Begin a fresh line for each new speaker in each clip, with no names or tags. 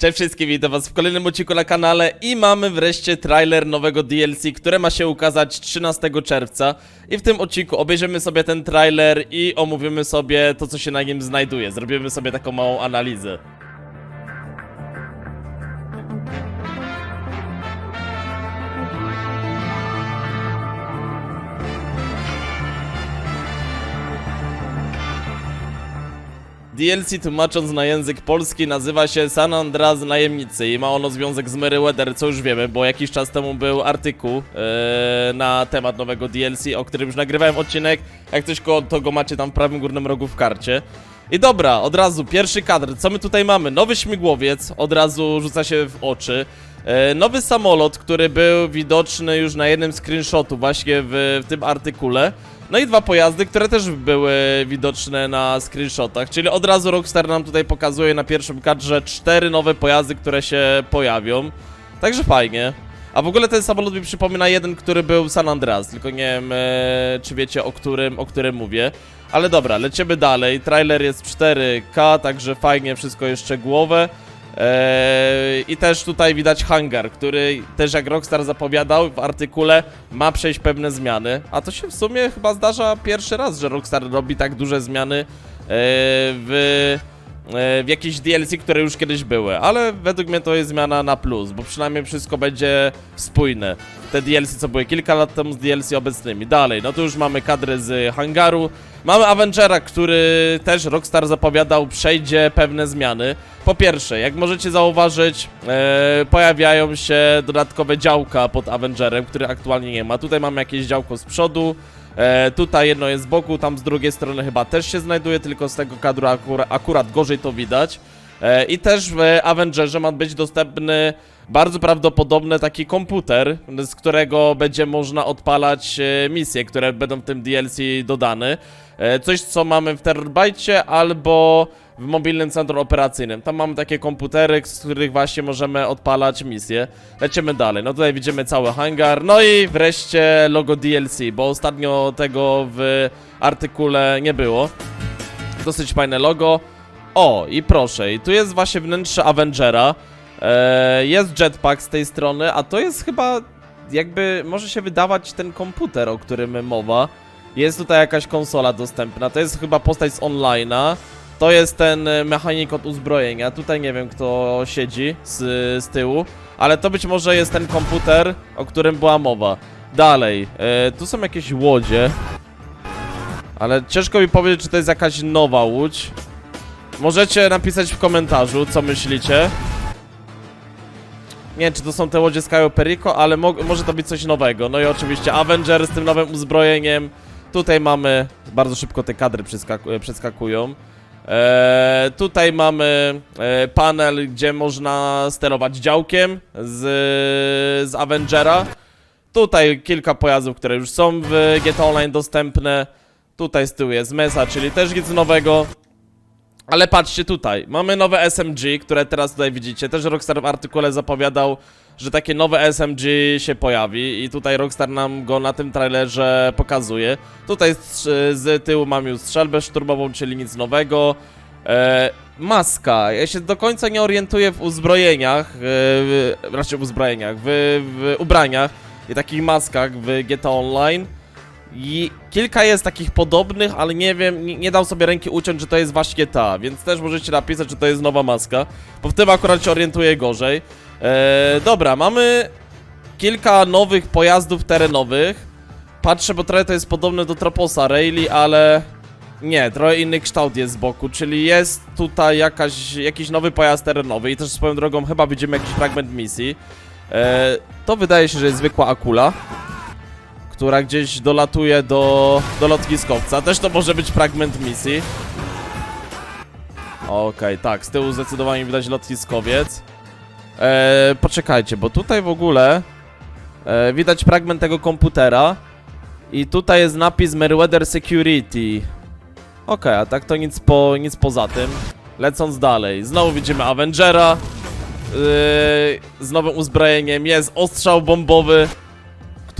Cześć wszystkim, witam was w kolejnym odcinku na kanale i mamy wreszcie trailer nowego DLC, które ma się ukazać 13 czerwca i w tym odcinku obejrzymy sobie ten trailer i omówimy sobie to, co się na nim znajduje. Zrobimy sobie taką małą analizę. DLC tłumacząc na język polski nazywa się San Andreas Najemnicy i ma ono związek z Meriwether, co już wiemy, bo jakiś czas temu był artykuł e, na temat nowego DLC, o którym już nagrywałem odcinek. Jak coś koło, to go macie tam w prawym górnym rogu w karcie. I dobra, od razu pierwszy kadr. Co my tutaj mamy? Nowy śmigłowiec, od razu rzuca się w oczy. E, nowy samolot, który był widoczny już na jednym screenshotu właśnie w, w tym artykule. No i dwa pojazdy, które też były widoczne na screenshotach, czyli od razu Rockstar nam tutaj pokazuje na pierwszym kadrze cztery nowe pojazdy, które się pojawią. Także fajnie. A w ogóle ten samolot mi przypomina jeden, który był San Andreas, tylko nie wiem, e, czy wiecie o którym, o którym mówię. Ale dobra, lecimy dalej. Trailer jest 4K, także fajnie, wszystko jest szczegółowe. Eee, I też tutaj widać hangar, który też jak Rockstar zapowiadał w artykule ma przejść pewne zmiany. A to się w sumie chyba zdarza pierwszy raz, że Rockstar robi tak duże zmiany eee, w, w jakieś DLC, które już kiedyś były. Ale według mnie to jest zmiana na plus, bo przynajmniej wszystko będzie spójne. Te DLC, co były kilka lat temu z DLC obecnymi. Dalej, no to już mamy kadry z hangaru. Mamy Avengera, który też Rockstar zapowiadał przejdzie pewne zmiany. Po pierwsze, jak możecie zauważyć, e, pojawiają się dodatkowe działka pod Avengerem, który aktualnie nie ma. Tutaj mamy jakieś działko z przodu, e, tutaj jedno jest z boku, tam z drugiej strony chyba też się znajduje, tylko z tego kadru akura, akurat gorzej to widać. E, I też w Avengerze ma być dostępny bardzo prawdopodobny taki komputer, z którego będzie można odpalać e, misje, które będą w tym DLC dodane. E, Coś, co mamy w Terrorbajcie albo w mobilnym centrum operacyjnym. Tam mamy takie komputery, z których właśnie możemy odpalać misje. Lecimy dalej. No tutaj widzimy cały hangar. No i wreszcie logo DLC, bo ostatnio tego w artykule nie było. Dosyć fajne logo. O, i proszę, i tu jest właśnie wnętrze Avengera. E, jest jetpack z tej strony, a to jest chyba jakby może się wydawać ten komputer, o którym mowa. Jest tutaj jakaś konsola dostępna. To jest chyba postać z online'a. To jest ten e, mechanik od uzbrojenia. Tutaj nie wiem kto siedzi z, z tyłu, ale to być może jest ten komputer, o którym była mowa. Dalej, e, tu są jakieś łodzie. Ale ciężko mi powiedzieć, czy to jest jakaś nowa łódź. Możecie napisać w komentarzu, co myślicie. Nie wiem, czy to są te łodzie z Cayo Perico, ale mo może to być coś nowego. No i oczywiście Avenger z tym nowym uzbrojeniem. Tutaj mamy, bardzo szybko te kadry przeskaku przeskakują. Eee, tutaj mamy e, panel, gdzie można sterować działkiem z, z Avengera. Tutaj kilka pojazdów, które już są w GTA Online dostępne. Tutaj z tyłu jest Mesa, czyli też nic nowego. Ale patrzcie tutaj, mamy nowe SMG, które teraz tutaj widzicie. Też Rockstar w artykule zapowiadał, że takie nowe SMG się pojawi i tutaj Rockstar nam go na tym trailerze pokazuje. Tutaj z, z tyłu mamy już strzelbę szturmową, czyli nic nowego. E, maska, ja się do końca nie orientuję w uzbrojeniach, e, raczej w uzbrojeniach, w, w ubraniach i takich maskach w GTA Online. I kilka jest takich podobnych, ale nie wiem, nie, nie dał sobie ręki uciąć, że to jest właśnie ta, więc też możecie napisać, czy to jest nowa maska, bo w tym akurat się orientuję gorzej. Eee, dobra, mamy kilka nowych pojazdów terenowych. Patrzę, bo trochę to jest podobne do Troposa Rayleigh, ale nie, trochę inny kształt jest z boku, czyli jest tutaj jakaś, jakiś nowy pojazd terenowy i też swoją drogą chyba widzimy jakiś fragment misji. Eee, to wydaje się, że jest zwykła akula która gdzieś dolatuje do, do lotniskowca. Też to może być fragment misji. Okej, tak, z tyłu zdecydowanie widać lotniskowiec. Eee, poczekajcie, bo tutaj w ogóle e, widać fragment tego komputera i tutaj jest napis Meriwether Security. Okej, a tak to nic, po, nic poza tym. Lecąc dalej, znowu widzimy Avengera yy, z nowym uzbrojeniem, jest ostrzał bombowy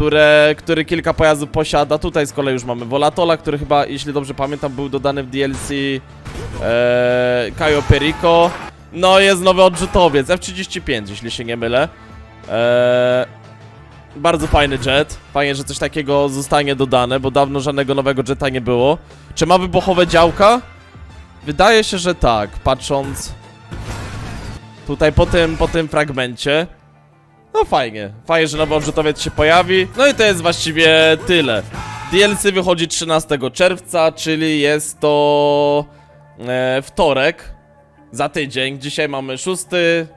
które, który kilka pojazdów posiada. Tutaj z kolei już mamy Volatola, który chyba, jeśli dobrze pamiętam, był dodany w DLC e, Cayo Perico. No jest nowy odrzutowiec, F-35, jeśli się nie mylę. Eee, bardzo fajny jet. Fajnie, że coś takiego zostanie dodane, bo dawno żadnego nowego jeta nie było. Czy ma wybuchowe działka? Wydaje się, że tak, patrząc tutaj po tym, po tym fragmencie. No fajnie, fajnie, że nowy odrzutowiec się pojawi. No i to jest właściwie tyle. DLC wychodzi 13 czerwca, czyli jest to e, wtorek. Za tydzień, dzisiaj mamy 6,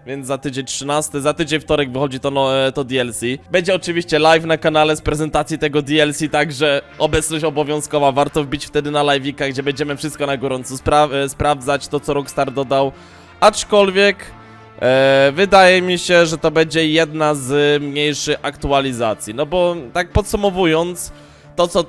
więc za tydzień 13, za tydzień wtorek wychodzi to, no, e, to DLC. Będzie oczywiście live na kanale z prezentacji tego DLC, także obecność obowiązkowa, warto wbić wtedy na live'ika, gdzie będziemy wszystko na gorąco spra e, sprawdzać, to co Rockstar dodał. Aczkolwiek e, wydaje mi się, że to będzie jedna z mniejszych aktualizacji, no bo tak podsumowując, to, co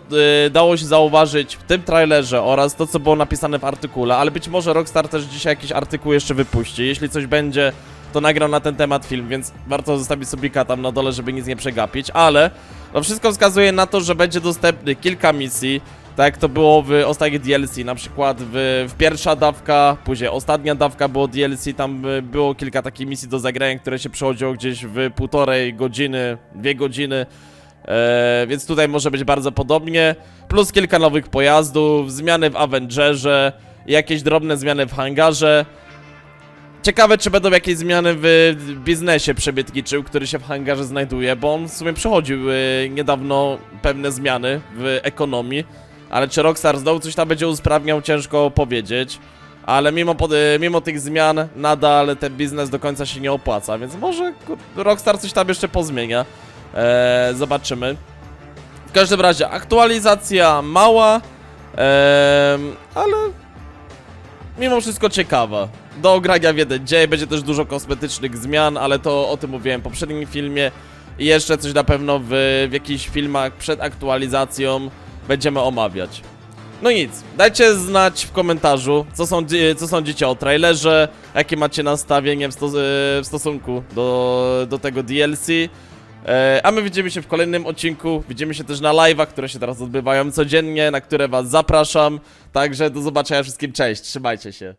y, dało się zauważyć w tym trailerze oraz to, co było napisane w artykule, ale być może Rockstar też dzisiaj jakiś artykuł jeszcze wypuści. Jeśli coś będzie, to nagram na ten temat film, więc warto zostawić subika tam na dole, żeby nic nie przegapić, ale no wszystko wskazuje na to, że będzie dostępny kilka misji, tak to było w ostatnich DLC, na przykład w, w pierwsza dawka, później ostatnia dawka było DLC, tam y, było kilka takich misji do zagrania, które się przechodziło gdzieś w półtorej godziny, dwie godziny, E, więc tutaj może być bardzo podobnie. Plus kilka nowych pojazdów, zmiany w Avengerze, jakieś drobne zmiany w hangarze. Ciekawe, czy będą jakieś zmiany w biznesie przebietniczym, który się w hangarze znajduje, bo on w sumie przechodził e, niedawno pewne zmiany w ekonomii. Ale czy Rockstar znowu coś tam będzie usprawniał, ciężko powiedzieć. Ale mimo, pod, e, mimo tych zmian, nadal ten biznes do końca się nie opłaca, więc może Rockstar coś tam jeszcze pozmienia. Eee, zobaczymy. W każdym razie aktualizacja mała, em, ale mimo wszystko ciekawa. Do ogrania w jeden dzień, będzie też dużo kosmetycznych zmian, ale to o tym mówiłem w poprzednim filmie. I jeszcze coś na pewno w, w jakichś filmach przed aktualizacją będziemy omawiać. No nic, dajcie znać w komentarzu, co, sądzi, co sądzicie o trailerze, jakie macie nastawienie w, sto, w stosunku do, do tego DLC. E, a my widzimy się w kolejnym odcinku. Widzimy się też na live'ach, które się teraz odbywają codziennie, na które was zapraszam. Także do zobaczenia wszystkim. Cześć, trzymajcie się.